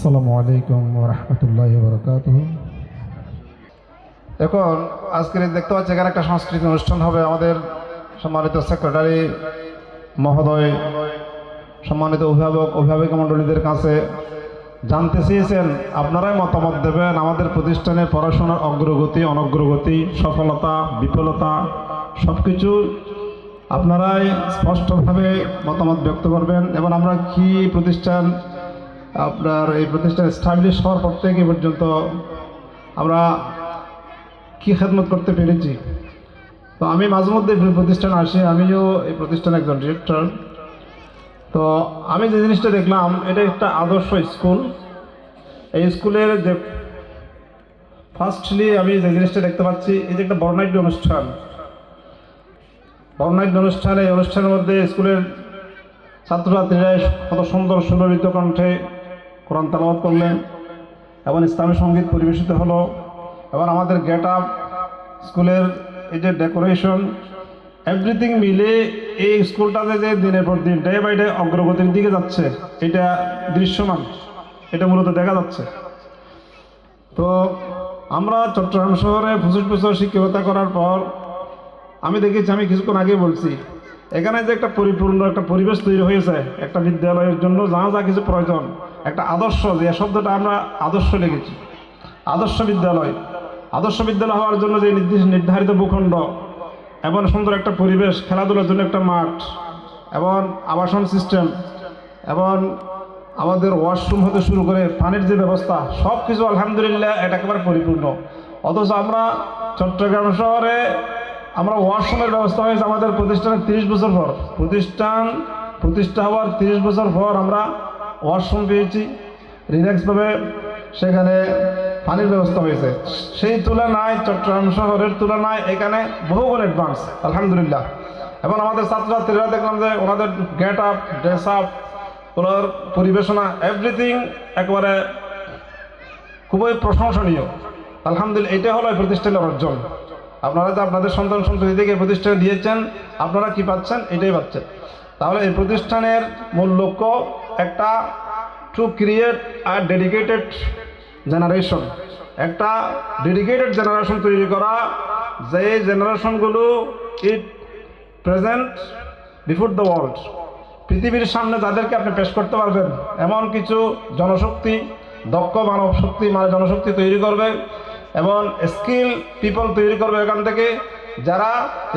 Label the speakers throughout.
Speaker 1: আসসালামু আলাইকুম রহমতুল্লাহ বরকাত এখন আজকের দেখতে পাচ্ছি এখানে একটা সাংস্কৃতিক অনুষ্ঠান হবে আমাদের সম্মানিত সেক্রেটারি মহোদয়, সম্মানিত অভিভাবক অভিভাবক মণ্ডলীদের কাছে জানতে চেয়েছেন, আপনারাই মতামত দেবেন, আমাদের প্রতিষ্ঠানের পড়াশোনার অগ্রগতি, অনগ্রগতি, সফলতা, বিফলতা সব কিছু আপনারাই স্পষ্টভাবে মতামত ব্যক্ত করবেন এবং আমরা কি প্রতিষ্ঠান আপনার এই প্রতিষ্ঠান স্টাবলিশ হওয়ার পর থেকে পর্যন্ত আমরা কি খেদমত করতে পেরেছি? তো আমি মাঝে মধ্যে প্রতিষ্ঠান প্রতিষ্ঠানে আসি, আমিও এই প্রতিষ্ঠানের একজন ডিরেক্টর তো আমি যে জিনিসটা দেখলাম এটা একটা আদর্শ স্কুল। এই স্কুলের যে ফার্স্টলি আমি যে জিনিসটা দেখতে পাচ্ছি, এই যে একটা বর্ণাঢ্য অনুষ্ঠান। বর্ণাঢ্য অনুষ্ঠান, এই অনুষ্ঠানের মধ্যে স্কুলের ছাত্রছাত্রীরা কত সুন্দর সুললিত কণ্ঠে কোরআন তালাবাদ করলেন, এবং ইসলামী সংগীত পরিবেশিত হলো, এবং আমাদের গেট আপ স্কুলের এই যে ডেকোরেশন এভরিথিং মিলে এই স্কুলটাতে যে দিনের পর দিন ডে বাই ডে অগ্রগতির দিকে যাচ্ছে, এটা দৃশ্যমান, এটা মূলত দেখা যাচ্ছে। তো আমরা চট্টগ্রাম শহরে পঁচিশ বছর শিক্ষকতা করার পর, আমি দেখেছি, আমি কিছুক্ষণ আগে বলছি, এখানে যে একটা পরিপূর্ণ একটা পরিবেশ তৈরি হয়েছে, একটা বিদ্যালয়ের জন্য যা যা কিছু প্রয়োজন একটা আদর্শ, যে শব্দটা আমরা আদর্শ লিখেছি। আদর্শ বিদ্যালয়। আদর্শ বিদ্যালয় হওয়ার জন্য যে নির্দিষ্ট নির্ধারিত ভূখণ্ড এবং সুন্দর একটা পরিবেশ, খেলাধুলার জন্য একটা মাঠ এবং আবাসন সিস্টেম এবং আমাদের ওয়াশরুম হতে শুরু করে পানির যে ব্যবস্থা সব কিছু আলহামদুলিল্লাহ এটা একেবারে পরিপূর্ণ। অথচ আমরা চট্টগ্রাম শহরে আমরা ওয়াশরুমের ব্যবস্থা হয়েছে আমাদের প্রতিষ্ঠানের তিরিশ বছর পর। প্রতিষ্ঠান, প্রতিষ্ঠা হওয়ার তিরিশ বছর পর আমরা ওয়াশরুম পেয়েছি রিল্যাক্সভাবে সেখানে পানির ব্যবস্থা হয়েছে। সেই তুলনায় চট্টগ্রাম শহরের তুলনায় এখানে বহুগুণ অ্যাডভান্স আলহামদুলিল্লাহ। এবং আমাদের ছাত্রছাত্রীরা দেখলাম যে ওনাদের গেট আপ ড্রেস আপ ওনার পরিবেশনা এভরিথিং একবারে খুবই প্রশংসনীয়। আলহামদুলিল্লাহ এটা হলো এই প্রতিষ্ঠানের অর্জন আপনারা যে আপনাদের সন্তান সন্ততি থেকে এই প্রতিষ্ঠানে দিয়েছেন, আপনারা কি পাচ্ছেন? এটাই পাচ্ছেন। তাহলে এই প্রতিষ্ঠানের মূল লক্ষ্য একটা টু ক্রিয়েট আর ডেডিকেটেড জেনারেশন একটা ডেডিকেটেড জেনারেশন তৈরি করা যে জেনারেশনগুলো it present before the world পৃথিবীর সামনে যাদেরকে আপনি পেশ করতে পারবেন, এমন কিছু জনশক্তি, দক্ষ মানব শক্তি মানে জনশক্তি তৈরি করবে, এবং স্কিল পিপল তৈরি করবে এখান থেকে, যারা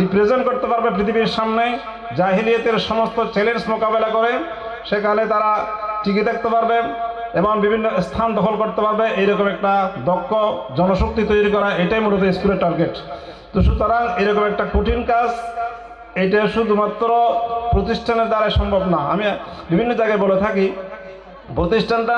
Speaker 1: রিপ্রেজেন্ট করতে পারবে পৃথিবীর সামনে। জাহিলিয়তের সমস্ত চ্যালেঞ্জ মোকাবেলা করে, সেখানে তারা টিকে থাকতে পারবে এবং বিভিন্ন স্থান দখল করতে পারবে। এইরকম একটা দক্ষ জনশক্তি তৈরি করা, এটাই মূলত স্কুলের টার্গেট তো সুতরাং এরকম একটা কঠিন কাজ, এটা শুধুমাত্র প্রতিষ্ঠানের দ্বারা সম্ভব না। আমি বিভিন্ন জায়গায় বলে থাকি, প্রতিষ্ঠানটা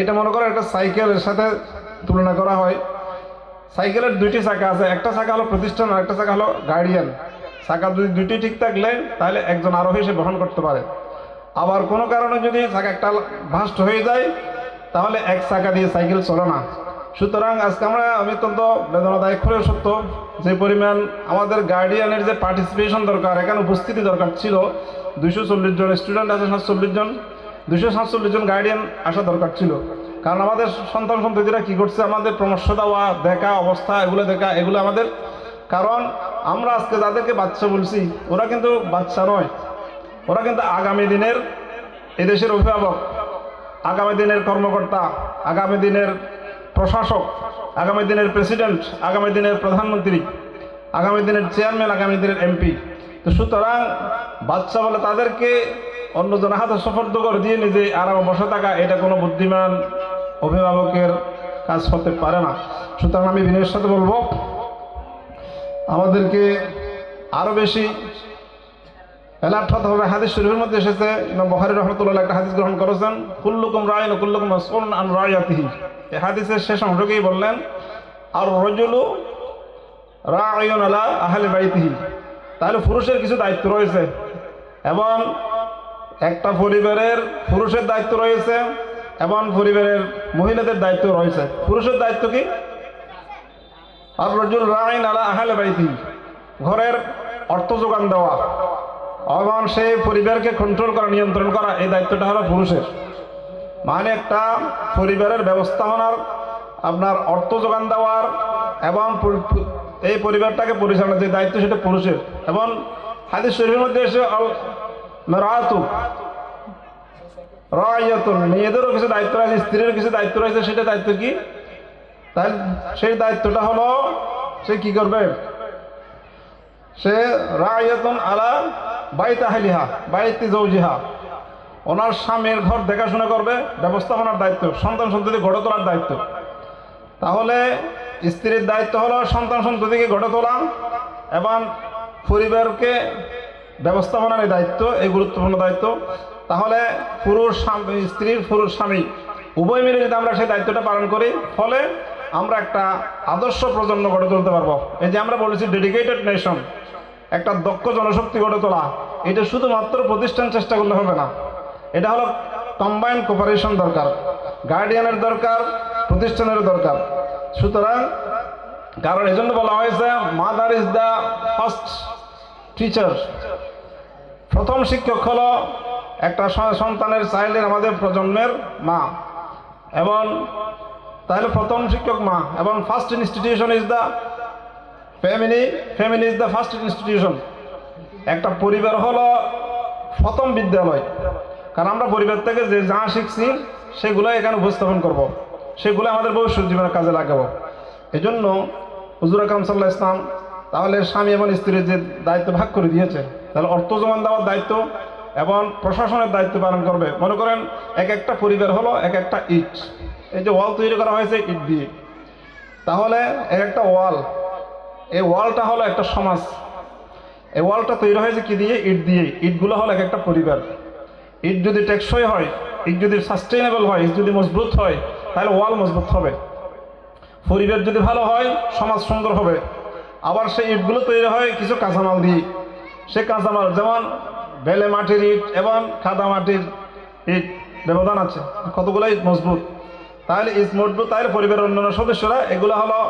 Speaker 1: এটা মনে করো একটা সাইকেলের সাথে তুলনা করা হয়। সাইকেলের দুইটি চাকা আছে, একটা চাকা হলো প্রতিষ্ঠান আর একটা চাকা হলো গার্ডিয়ান চাকা যদি দুইটি ঠিক থাকলে, তাহলে একজন আরোহী সে বহন করতে পারে। আবার কোনো কারণে যদি চাকা একটা ভাস্ট হয়ে যায়, তাহলে এক চাকা দিয়ে সাইকেল চলে না। সুতরাং আজকে আমরা আমি অত্যন্ত বেদনাদায়ক হলেও সত্য যে পরিমাণ আমাদের গার্ডিয়ানের যে পার্টিসিপেশন দরকার, এখানে উপস্থিতি দরকার ছিল। দুইশো চল্লিশ জন স্টুডেন্ট আছে, সাতচল্লিশ জন। দুইশো সাতচল্লিশ জন গার্ডিয়ান আসা দরকার ছিল। কারণ আমাদের সন্তান সন্ততিরা কী করছে? আমাদের পরামর্শ দেওয়া, দেখা, অবস্থা, এগুলো দেখা, এগুলো আমাদের। কারণ আমরা আজকে যাদেরকে বাচ্চা বলছি, ওরা কিন্তু বাচ্চা নয়। ওরা কিন্তু আগামী দিনের এদেশের অভিভাবক, আগামী দিনের কর্মকর্তা, আগামী দিনের প্রশাসক, আগামী দিনের প্রেসিডেন্ট, আগামী দিনের প্রধানমন্ত্রী, আগামী দিনের চেয়ারম্যান, আগামী দিনের এমপি। তো সুতরাং বাচ্চা বলে তাদেরকে অন্যজন হাতে সফর্দ করে দিয়ে নিজে আরাম বসে থাকা, এটা কোনো বুদ্ধিমান অভিভাবকের কাজ হতে পারে না। সুতরাং আমি বিনয়ের সাথে বলব আমাদেরকে আরও বেশি অ্যালার্ট হতে হবে। হাদিস শরীফের মধ্যে এসেছে, ইমাম বখারি রহমতুল্লাহ একটা হাদিস গ্রহণ করেছেন, কুল্লুকুম রায় কুল্লুকুম মাসউন আন রায়াতিহি এই হাদিসের শেষ অংশকেই বললেন আর রজুলু রায়ন আলা আহলে বাইতিহি। তাহলে পুরুষের কিছু দায়িত্ব রয়েছে, এবং একটা পরিবারের পুরুষের দায়িত্ব রয়েছে, এবং পরিবারের মহিলাদের দায়িত্ব রয়েছে। পুরুষের দায়িত্ব কি? আর রজুল রায়ন আলা আহলে বাইতিহি ঘরের অর্থ যোগান দেওয়া। এবং সেই পরিবারকে কন্ট্রোল করা, নিয়ন্ত্রণ করা, এই দায়িত্বটা হলো পুরুষের। মানে একটা পরিবারের ব্যবস্থাপনার আপনার অর্থ যোগান দেওয়ার এবং এই পরিবারটাকে পরিচালনা যে দায়িত্ব সেটা পুরুষের। এবং হাদিস শরীফের মধ্যে এসে রাতু রায়াতুন মেয়েদেরও কিছু দায়িত্ব রয়েছে, স্ত্রীরও কিছু দায়িত্ব রয়েছে, সেটা দায়িত্ব কি? তাই সেই দায়িত্বটা হলো, সে কি করবে? সে রায়াতুন আলা বাইত আহলিহা, বাইতি জৌজিহা ওনার স্বামীর ঘর দেখাশোনা করবে, ব্যবস্থাপনার দায়িত্ব, সন্তান সন্ততি গড়ে তোলার দায়িত্ব। তাহলে স্ত্রীর দায়িত্ব হলো সন্তান সন্ততিকে গড়ে তোলা এবং পরিবারকে ব্যবস্থাপনার এই দায়িত্ব, এই গুরুত্বপূর্ণ দায়িত্ব। তাহলে পুরুষ স্বামী স্ত্রীর পুরুষ স্বামী, উভয় মিলে যদি আমরা সেই দায়িত্বটা পালন করি, ফলে আমরা একটা আদর্শ প্রজন্ম গড়ে তুলতে পারব। এই যে আমরা বলেছি ডেডিকেটেড নেশন একটা দক্ষ জনশক্তি গড়ে তোলা, এটা শুধুমাত্র প্রতিষ্ঠান চেষ্টা করলে হবে না। এটা হলো কম্বাইন কোপারেশন দরকার গার্ডিয়ানের দরকার, প্রতিষ্ঠানের দরকার। সুতরাং কারণ এজন্য বলা হয়েছে mother is the first teacher প্রথম শিক্ষক হলো একটা সন্তানের চাইল্ডের আমাদের প্রজন্মের মা। এবং তাহলে প্রথম শিক্ষক মা এবং first institution is the family family is the first institution একটা পরিবার হলো প্রথম বিদ্যালয়। কারণ আমরা পরিবার থেকে যে যা শিখছি, সেগুলো এখানে উপস্থাপন করব। সেগুলো আমাদের ভবিষ্যৎ জীবনের কাজে লাগাবো। এই জন্য হুজুর আকরাম সাল্লাহ ইসলাম তাহলে স্বামী এবং স্ত্রীর যে দায়িত্ব ভাগ করে দিয়েছে, তাহলে অর্থ জমান দেওয়ার দায়িত্ব এবং প্রশাসনের দায়িত্ব পালন করবে। মনে করেন এক একটা পরিবার হলো এক একটা ইট। এই যে ওয়াল তৈরি করা হয়েছে ইট দিয়ে। তাহলে এক একটা ওয়াল, এই ওয়ালটা হলো একটা সমাজ। এই ওয়ালটা তৈরি হয়েছে কি দিয়ে? ইট দিয়ে। ইটগুলো হলো এক একটা পরিবার। ইট যদি টেকসই হয়, ইট যদি সাস্টেইনেবল হয়, ইট যদি মজবুত হয়, তাহলে ওয়াল মজবুত হবে। পরিবার যদি ভালো হয়, সমাজ সুন্দর হবে। আবার সেই ইটগুলো তৈরি হয় কিছু কাঁচামাল দিয়ে। সে কাঁচামাল, যেমন বেলে মাটির ইট এবং খাদা মাটির ইট, ব্যবধান আছে। কতগুলো ইট মজবুত। তাহলে ইট মজবুত তাহলে পরিবারের অন্যান্য সদস্যরা, এগুলো হলো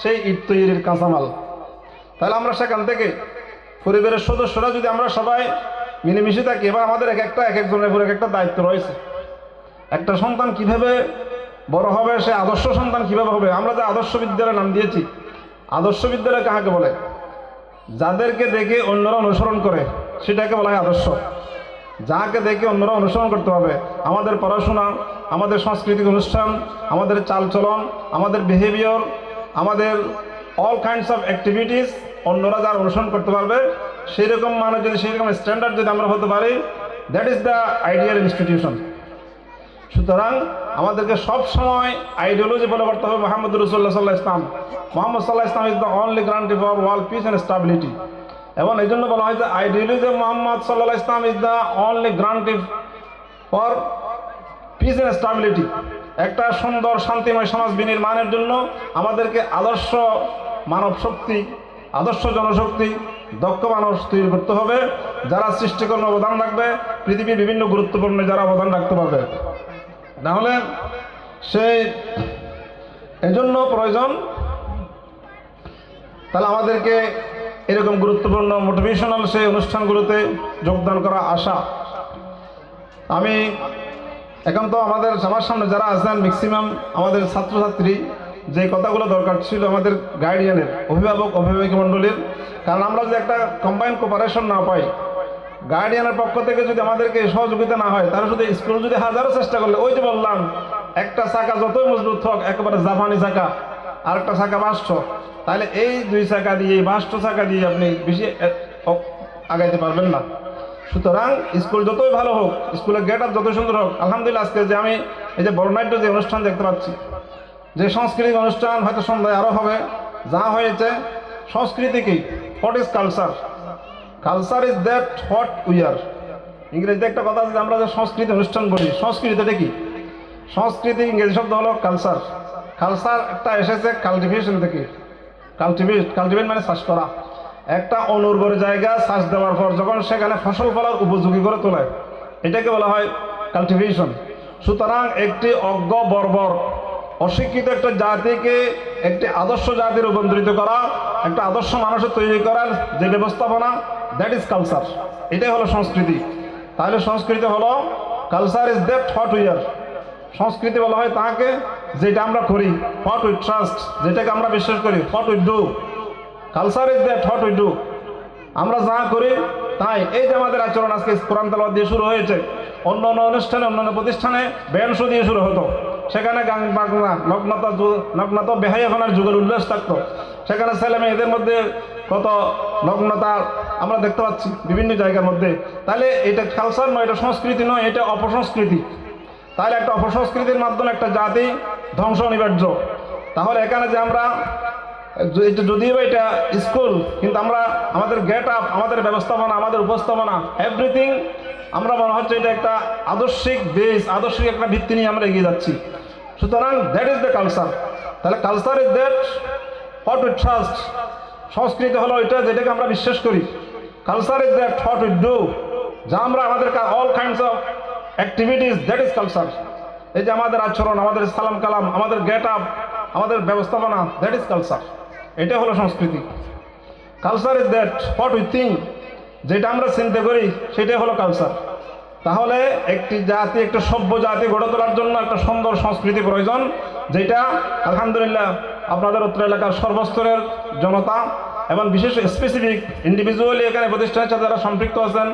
Speaker 1: সেই ইট তৈরির কাঁচামাল। তাহলে আমরা সেখান থেকে পরিবারের সদস্যরা যদি আমরা সবাই মিলেমিশে থাকি, এবার আমাদের এক একটা, এক একজনের উপর এক একটা দায়িত্ব রয়েছে। একটা সন্তান কীভাবে বড় হবে, সে আদর্শ সন্তান কীভাবে হবে? আমরা যে আদর্শ বিদ্যালয় নাম দিয়েছি, আদর্শ বিদ্যালয় কাহাকে বলে? যাদেরকে দেখে অন্যরা অনুসরণ করে, সেটাকে বলা হয় আদর্শ। যাকে দেখে অন্যরা অনুসরণ করতে হবে। আমাদের পড়াশোনা, আমাদের সাংস্কৃতিক অনুষ্ঠান, আমাদের চালচলন, আমাদের বিহেভিয়র আমাদের অল কাইন্ডস অফ অ্যাক্টিভিটিস অন্যরা যারা অনুসরণ করতে পারবে সেই রকম মানে যদি সেই রকম স্ট্যান্ডার্ড যদি আমরা হতে পারি that is the ideal institution সুতরাং আমাদেরকে সব সময় আইডিওলজি বলে করতে হবে মোহাম্মদ রসুল্লাহ সাল্লাহ ইসলাম মোহাম্মদ সাল্লাহ ইসলাম is the only guarantee for world peace and stability এবং এই জন্য বলা হয় যে আইডিওলজি মোহাম্মদ সাল্লাহ ইসলাম is the only guarantee for peace and stability একটা সুন্দর, শান্তিময় সমাজ বিনির্মাণের জন্য আমাদেরকে আদর্শ মানব শক্তি, আদর্শ জনশক্তি, দক্ষ মানুষ তৈরি করতে হবে, যারা সৃষ্টিকর্মে অবদান রাখবে, পৃথিবীর বিভিন্ন গুরুত্বপূর্ণ যারা অবদান রাখতে পারবে। তাহলে সেই, এজন্য প্রয়োজন, তাহলে আমাদেরকে এরকম গুরুত্বপূর্ণ মোটিভেশনাল সেই অনুষ্ঠানগুলোতে যোগদান করা আশা। আমি এখন তো আমাদের সবার সামনে যারা আছেন ম্যাক্সিমাম আমাদের ছাত্রছাত্রী, যে কথাগুলো দরকার ছিল আমাদের গার্ডিয়ানের অভিভাবক অভিভাবক মণ্ডলীর, কারণ আমরা যদি একটা কম্বাইন কোপারেশন না পাই গার্ডিয়ানের পক্ষ থেকে যদি আমাদেরকে সহযোগিতা না হয় তাহলে শুধু স্কুল যদি হাজারো চেষ্টা করলে, ওই যে বললাম, একটা চাকা যতই মজবুত হোক, একেবারে জাপানি চাকা আর একটা চাকা বাষ্ঠ তাহলে এই দুই চাকা দিয়ে, এই বাষ্ঠ চাকা দিয়ে আপনি বেশি আগাইতে পারবেন না। সুতরাং স্কুল যতই ভালো হোক, স্কুলের গেট আপ যতই সুন্দর হোক, আলহামদুলিল্লাহ আজকে যে আমি এই যে বর্ণাঢ্য যে অনুষ্ঠান দেখতে পাচ্ছি, যে সাংস্কৃতিক অনুষ্ঠান হয়তো সন্ধ্যায় আরও হবে, যা হয়েছে সংস্কৃতি কি what is culture culture is that what we are ইংরেজিতে একটা কথা আছে যে আমরা যে সংস্কৃতি অনুষ্ঠান বলি সংস্কৃতিটা কি সংস্কৃতি ইংরেজি শব্দ হলো কালচার কালচার একটা এসেছে কাল্টিভেশন থেকে। কাল্টিভেট কাল্টিভেট মানে চাষ করা। একটা অনুর্বর জায়গা চাষ দেওয়ার পর যখন সেখানে ফসল ফলার উপযোগী করে তোলে, এটাকে বলা হয় কাল্টিভেশন। সুতরাং একটি অজ্ঞ বর্বর, অশিক্ষিত একটা জাতিকে একটি আদর্শ জাতি রূপান্তরিত করা, একটা আদর্শ মানুষের তৈরি করার যে ব্যবস্থাপনা দ্যাট ইজ কালচার এটাই হলো সংস্কৃতি। তাহলে সংস্কৃতি হলো culture is that what we are সংস্কৃতি বলা হয় তাহাকে যেটা আমরা করি হোয়াট উই ট্রাস্ট যেটাকে আমরা বিশ্বাস করি what we do culture is that what we do আমরা যা করি, তাই। এই যে আমাদের আচরণ, আজকে কোরআন তালাবাদ দিয়ে শুরু হয়েছে। অন্য অন্য অনুষ্ঠানে অন্যান্য প্রতিষ্ঠানে ব্যায়াম শো দিয়ে শুরু হতো। সেখানে গান বাগনা নগ্নতা নগ্নতা বেহাইয়াখানার যুগের উল্লাস থাকতো। সেখানে ছেলে মেয়েদের মধ্যে কত নগ্নতা আমরা দেখতে পাচ্ছি বিভিন্ন জায়গার মধ্যে। তাহলে এটা কালচার নয়, এটা সংস্কৃতি নয়, এটা অপসংস্কৃতি। তাহলে একটা অপসংস্কৃতির মাধ্যমে একটা জাতি ধ্বংস অনিবার্য। তাহলে এখানে যে আমরা যদিও এটা স্কুল, কিন্তু আমরা আমাদের গেট আপ আমাদের ব্যবস্থাপনা, আমাদের উপস্থাপনা এভরিথিং আমরা মনে হচ্ছে এটা একটা আদর্শিক বেস আদর্শিক একটা ভিত্তি নিয়ে আমরা এগিয়ে যাচ্ছি। সুতরাং দ্যাট ইজ দ্য কালচার তাহলে culture is that what we trust সংস্কৃতি হলো এটা যেটাকে আমরা বিশ্বাস করি। Culture is that what we do যা আমরা আমাদের all kinds of activities that is culture এই যে আমাদের আচরণ, আমাদের সালাম কালাম, আমাদের গেট আপ আমাদের ব্যবস্থাপনা দ্যাট ইজ কালচার এটা হলো সংস্কৃতি। Culture is that what we think যেটা আমরা চিন্তা করি, সেটাই হলো কালচার তাহলে একটি জাতি, একটা সভ্য জাতি গড়ে তোলার জন্য একটা সুন্দর সংস্কৃতি প্রয়োজন, যেটা আলহামদুলিল্লাহ আপনাদের উত্তর এলাকার সর্বস্তরের জনতা এবং বিশেষ স্পেসিফিক ইন্ডিভিজুয়ালি এখানে প্রতিষ্ঠানের সাথে যারা সম্পৃক্ত আছেন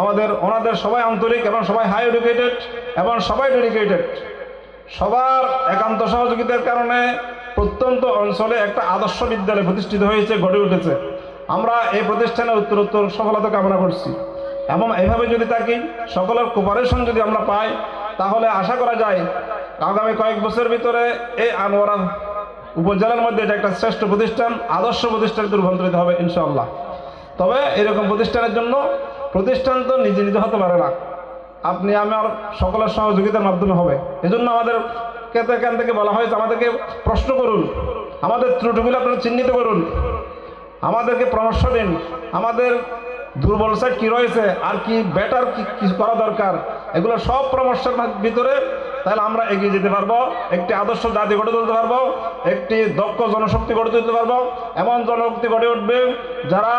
Speaker 1: আমাদের ওনাদের সবাই আন্তরিক এবং সবাই হাই এডুকেটেড এবং সবাই ডেডিকেটেড সবার একান্ত সহযোগিতার কারণে প্রত্যন্ত অঞ্চলে একটা আদর্শ বিদ্যালয় প্রতিষ্ঠিত হয়েছে, গড়ে উঠেছে। আমরা এই প্রতিষ্ঠানে উত্তর উত্তর সফলতা কামনা করছি। এবং এইভাবে যদি থাকি, সকলের কোপারেশন যদি আমরা পাই, তাহলে আশা করা যায় আগামী কয়েক বছরের ভিতরে এই আনোয়ারা উপজেলার মধ্যে এটা একটা শ্রেষ্ঠ প্রতিষ্ঠান, আদর্শ প্রতিষ্ঠানে রূপান্তরিত হবে ইনশাআল্লাহ। তবে এরকম প্রতিষ্ঠানের জন্য প্রতিষ্ঠান তো নিজে নিজে হতে পারে না। আপনি আমার সকলের সহযোগিতার মাধ্যমে হবে। এজন্য আমাদের এখান থেকে বলা হয়েছে, আমাদেরকে প্রশ্ন করুন। আমাদের ত্রুটিগুলো আপনারা চিহ্নিত করুন। আমাদেরকে পরামর্শ দিন। আমাদের দুর্বল সাইড কী রয়েছে, আর কি বেটার কি কি করা দরকার, এগুলো সব পরামর্শের ভিতরে তাহলে আমরা এগিয়ে যেতে পারব। একটি আদর্শ জাতি গড়ে তুলতে পারব, একটি দক্ষ জনশক্তি গড়ে তুলতে পারব। এমন জনশক্তি গড়ে উঠবে যারা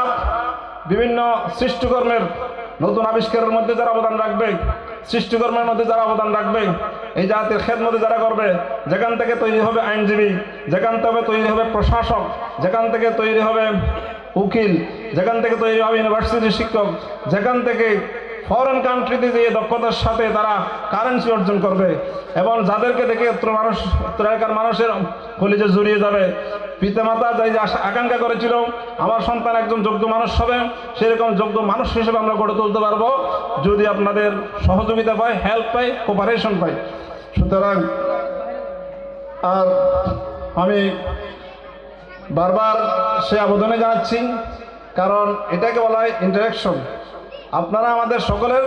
Speaker 1: বিভিন্ন সৃষ্টিকর্মের নতুন আবিষ্কারের মধ্যে যারা অবদান রাখবে, সৃষ্টিকর্মের মধ্যে যারা অবদান রাখবে, এই জাতির খেদ মধ্যে যারা করবে, যেখান থেকে তৈরি হবে আইনজীবী, যেখান থেকে তৈরি হবে প্রশাসক, যেখান থেকে তৈরি হবে উকিল, যেখান থেকে তৈরি হবে ইউনিভার্সিটির শিক্ষক, যেখান থেকে ফরেন কান্ট্রিতে যে দক্ষতার সাথে তারা কারেন্সি অর্জন করবে এবং যাদেরকে দেখে মানুষ এলাকার মানুষের কলিজে জড়িয়ে যাবে। পিতামাতা যাই যে আকাঙ্ক্ষা করেছিল, আমার সন্তান একজন যোগ্য মানুষ হবে, সেরকম যোগ্য মানুষ হিসেবে আমরা গড়ে তুলতে পারব যদি আপনাদের সহযোগিতা পাই হেল্প পাই কোপারেশন পাই সুতরাং, আর আমি বারবার সে আবেদনে জানাচ্ছি, কারণ এটাকে বলা হয় ইন্টারাকশন আপনারা আমাদের সকলের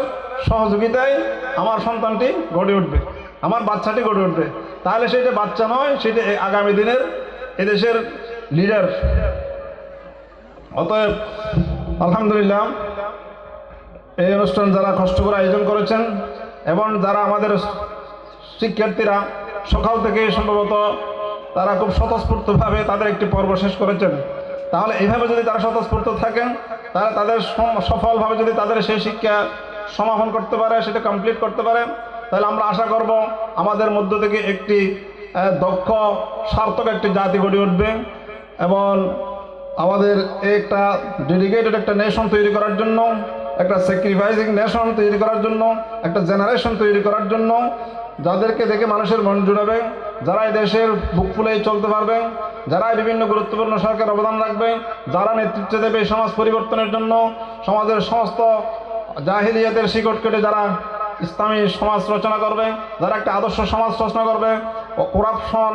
Speaker 1: সহযোগিতায় আমার সন্তানটি গড়ে উঠবে, আমার বাচ্চাটি গড়ে উঠবে। তাহলে সেটা বাচ্চা নয়, সেটা আগামী দিনের এদেশের লিডার অতএব, আলহামদুলিল্লাহ, এই অনুষ্ঠান যারা কষ্ট করে আয়োজন করেছেন এবং যারা আমাদের শিক্ষার্থীরা সকাল থেকে সম্ভবত তারা খুব স্বতঃস্ফূর্তভাবে তাদের একটি পর্ব শেষ করেছেন। তাহলে এইভাবে যদি তারা স্বতঃস্ফূর্ত থাকেন, তাহলে তাদের সফলভাবে যদি তাদের সেই শিক্ষা সমাপন করতে পারে, সেটা কমপ্লিট করতে পারে, তাহলে আমরা আশা করব আমাদের মধ্য থেকে একটি দক্ষ, সার্থক একটি জাতি গড়ে উঠবে এবং আমাদের একটা ডেডিকেটেড একটা নেশন তৈরি করার জন্য, একটা স্যাক্রিফাইসিং নেশন তৈরি করার জন্য, একটা জেনারেশন তৈরি করার জন্য যাদেরকে দেখে মানুষের মন জুড়াবে, যারা দেশের বুক ফুলেই চলতে পারবে, যারা এই বিভিন্ন গুরুত্বপূর্ণ সরকার অবদান রাখবে, যারা নেতৃত্ব দেবে সমাজ পরিবর্তনের জন্য, সমাজের সমস্ত জাহিলিয়াতের শিকট কেটে যারা ইসলামী সমাজ রচনা করবে, যারা একটা আদর্শ সমাজ রচনা করবে করাপশন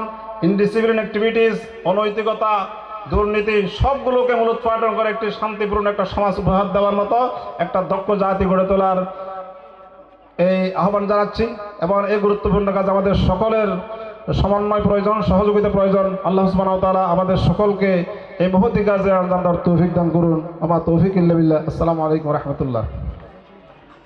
Speaker 1: ইনডিসিপ্লিন অ্যাক্টিভিটিস অনৈতিকতা, দুর্নীতি, সবগুলোকে মূলোৎপাটন করে একটি শান্তিপূর্ণ একটা সমাজ উপহার দেওয়ার মতো একটা দক্ষ জাতি গড়ে তোলার এই আহ্বান জানাচ্ছি এবং এই গুরুত্বপূর্ণ কাজ আমাদের সকলের সমন্বয় প্রয়োজন, সহযোগিতা প্রয়োজন। আল্লাহ তারা আমাদের সকলকে এই মহতি কাজে আঞ্জাম তৌফিক দান করুন। আমার তৌফিক ইল্লাবিল্লা আসসালামু আলাইকুম রহমতুল্লাহ।